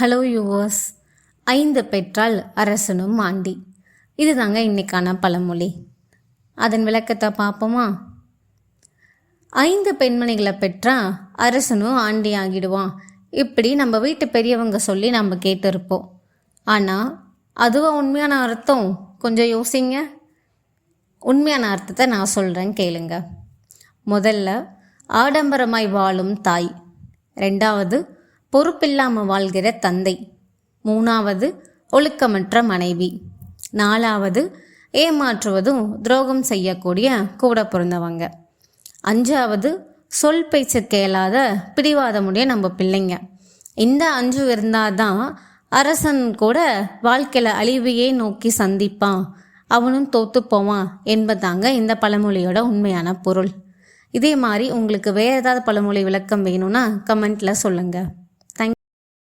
Hello yours ஐந்து பெற்றால் அரசனும் ஆண்டி. இதுதாங்க இன்னைக்கான பழமொழி. அதன் விளக்கத்தை பார்ப்போமா? ஐந்து பெண்மணிகளை பெற்றா அரசனும் ஆண்டி ஆகிடுவான் இப்படி நம்ம வீட்டு பெரியவங்க சொல்லி நம்ம கேட்டிருப்போம். ஆனால் அதுவும் உண்மையான அர்த்தம்? கொஞ்சம் யோசிங்க. உண்மையான அர்த்தத்தை நான் சொல்கிறேன் கேளுங்க. முதல்ல ஆடம்பரமாய் வாழும் தாய். ரெண்டாவது பொறுப்பில்லாமல் வாழ்கிற தந்தை. மூணாவது ஒழுக்கமற்ற மனைவி. நாலாவது ஏமாற்றுவதும் துரோகம் செய்யக்கூடிய கூட பிறந்தவங்க. அஞ்சாவது சொல் பேச்சு கேளாத பிடிவாதமுடைய நம்ம பிள்ளைங்க. இந்த அஞ்சு இருந்தால் தான் அரசன் கூட வாழ்க்கையில் அழிவையே நோக்கி சந்திப்பான். அவனும் தோத்து போவான் என்பதாங்க இந்த பழமொழியோட உண்மையான பொருள். இதே மாதிரி உங்களுக்கு வேறு ஏதாவது பழமொழி விளக்கம் வேணும்னா கமெண்ட்டில் சொல்லுங்கள்